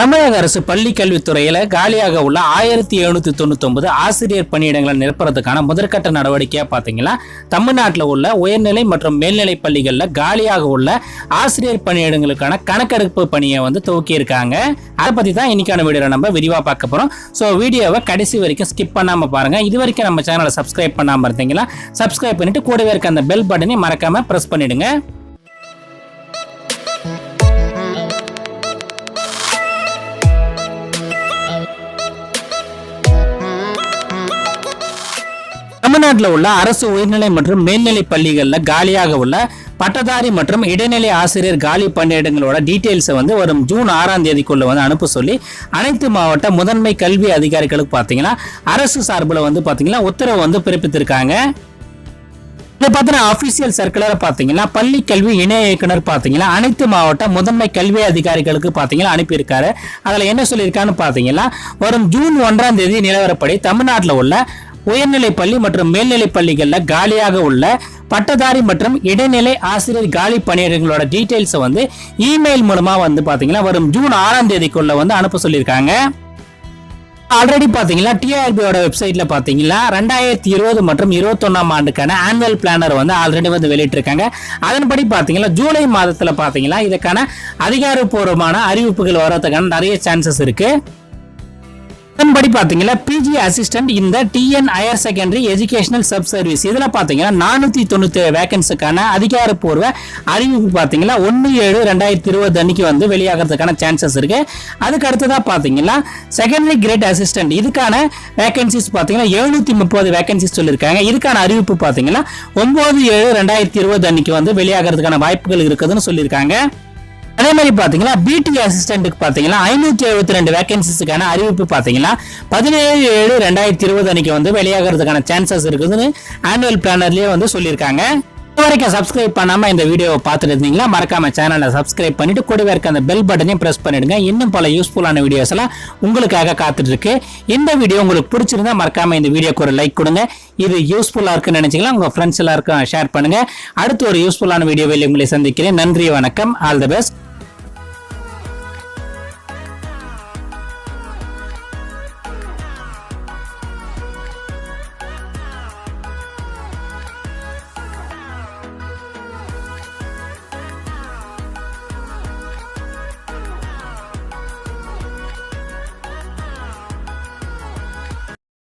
தமிழக அரசு பள்ளி கல்வித்துறையில காலியாக உள்ள ஆயிரத்தி எழுநூத்தி தொண்ணூத்தி ஒன்பது ஆசிரியர் பணியிடங்களை நிரப்புறதுக்கான முதற்கட்ட நடவடிக்கையா பாத்தீங்கன்னா தமிழ்நாட்டில் உள்ள உயர்நிலை மற்றும் மேல்நிலை பள்ளிகளில் காலியாக உள்ள ஆசிரியர் பணியிடங்களுக்கான கணக்கெடுப்பு பணியை வந்து துவக்கியிருக்காங்க. அதை பத்தி தான் இன்னைக்கான வீடியோ நம்ம விரிவா பார்க்க போறோம். ஸோ வீடியோவை கடைசி வரைக்கும் ஸ்கிப் பண்ணாம பாருங்க. இது வரைக்கும் நம்ம சேனலை சப்ஸ்கிரைப் பண்ணாம இருந்தீங்களா சப்ஸ்கிரைப் பண்ணிட்டு கூடவே இருக்க அந்த பெல் பட்டனை மறக்காம பிரஸ் பண்ணிடுங்க. தமிழ்நாட்டில் உள்ள அரசு உயர்நிலை மற்றும் மேல்நிலை பள்ளிகளில் காலியாக உள்ள பட்டதாரி மற்றும் இடைநிலை ஆசிரியர் காலி பணியிடங்களோட டீட்டெயில்ஸை வந்து வரும் ஜூன் ஆறாம் தேதிக்குள்ள வந்து அனுப்ப சொல்லி அனைத்து மாவட்ட முதன்மை கல்வி அதிகாரிகளுக்கு பார்த்தீங்கன்னா அரசு சார்பில் வந்து பார்த்தீங்கன்னா உத்தரவு வந்து பிறப்பித்திருக்காங்க. இதை பார்த்தீங்கன்னா அஃபிஷியல் சர்க்குலரை பார்த்தீங்கன்னா பள்ளி கல்வி இணை இயக்குனர் பார்த்தீங்கன்னா அனைத்து மாவட்ட முதன்மை கல்வி அதிகாரிகளுக்கு பார்த்தீங்கன்னா அனுப்பியிருக்காரு. அதில் என்ன சொல்லியிருக்கான்னு பார்த்தீங்கன்னா வரும் ஜூன் ஒன்றாம் தேதி நிலவரப்படி தமிழ்நாட்டில் உள்ள உயர்நிலை பள்ளி மற்றும் மேல்நிலை பள்ளிகளில் காலியாக உள்ள பட்டதாரி மற்றும் இடைநிலை ஆசிரியர் காலி பணியிடங்களோட டீட்டெயில்ஸை வந்து இமெயில் மூலமாக வந்து பார்த்தீங்கன்னா வரும் ஜூன் ஆறாம் தேதிக்குள்ள வந்து அனுப்ப சொல்லியிருக்காங்க. ஆல்ரெடி பார்த்தீங்கன்னா டிஆர்பியோட வெப்சைட்ல பார்த்தீங்கன்னா ரெண்டாயிரத்தி இருபது மற்றும் இருபத்தொன்னாம் ஆண்டுக்கான ஆனுவல் பிளானர் வந்து ஆல்ரெடி வந்து வெளியிட்டிருக்காங்க. அதன்படி பார்த்தீங்கன்னா ஜூலை மாதத்தில் பார்த்தீங்கன்னா இதுக்கான அதிகாரப்பூர்வமான அறிவிப்புகள் வர்றதுக்கான நிறைய சான்சஸ் இருக்குது அதன்படி பார்த்தீங்கன்னா பிஜி அசிஸ்டன்ட் இந்த T N higher secondary educational sub service இதில் பார்த்தீங்கன்னா நானூற்றி தொண்ணூற்றி வேகன்ஸுக்கான அதிகாரப்பூர்வ அறிவிப்பு பார்த்தீங்கன்னா ஒன்று ஏழு ரெண்டாயிரத்தி இருபது அன்னைக்கு வந்து வெளியாகிறதுக்கான சான்சஸ் இருக்கு. அதுக்கு அடுத்ததாக பார்த்தீங்கன்னா செகண்டரி கிரேட் அசிஸ்டன்ட் இதுக்கான வேகன்சிஸ் பார்த்தீங்கன்னா எழுநூற்றி முப்பது வேகன்சிஸ் சொல்லியிருக்காங்க. இதுக்கான அறிவிப்பு பார்த்தீங்கன்னா ஒன்பது ஏழு ரெண்டாயிரத்தி இருபது அன்னைக்கு வந்து வெளியாகிறதுக்கான வாய்ப்புகள் இருக்குதுன்னு சொல்லியிருக்காங்க. அதே மாதிரி பாத்தீங்கன்னா பிடி அசிஸ்டன்ட்டுக்கு பாத்தீங்கன்னா ஐநூற்றி எழுபத்தி ரெண்டு வேகன்சிஸுக்கான அறிவிப்பு பாத்தீங்கன்னா பதினேழு ஏழு ரெண்டாயிரத்தி இருபது அன்னைக்கு வந்து வெளியாகிறதுக்கான சான்சஸ் இருக்குதுன்னு ஆனுவல் பிளானர்லயே வந்து சொல்லியிருக்காங்க. இது வரைக்கும் சப்ஸ்கிரைப் பண்ணாம இந்த வீடியோவை பார்த்துட்டு இருந்தீங்களா மறக்காம சேனலை சப்ஸ்கிரைப் பண்ணிட்டு கூடவே இருக்க அந்த பெல் பட்டனையும் பிரஸ் பண்ணிடுங்க. இன்னும் பல யூஸ்ஃபுல்லான வீடியோஸ் எல்லாம் உங்களுக்காக காத்துட்டு இருக்கு இந்த வீடியோ உங்களுக்கு பிடிச்சிருந்தா மறக்காம இந்த வீடியோக்கு ஒரு லைக் கொடுங்க. இது யூஸ்ஃபுல்லா இருக்குன்னு நினைச்சீங்களா உங்க ஃப்ரெண்ட்ஸ் எல்லாருக்கும் ஷேர் பண்ணுங்க. அடுத்து ஒரு யூஸ்ஃபுல்லான வீடியோவில் உங்களை சந்திக்கிறேன். நன்றி வணக்கம். All the best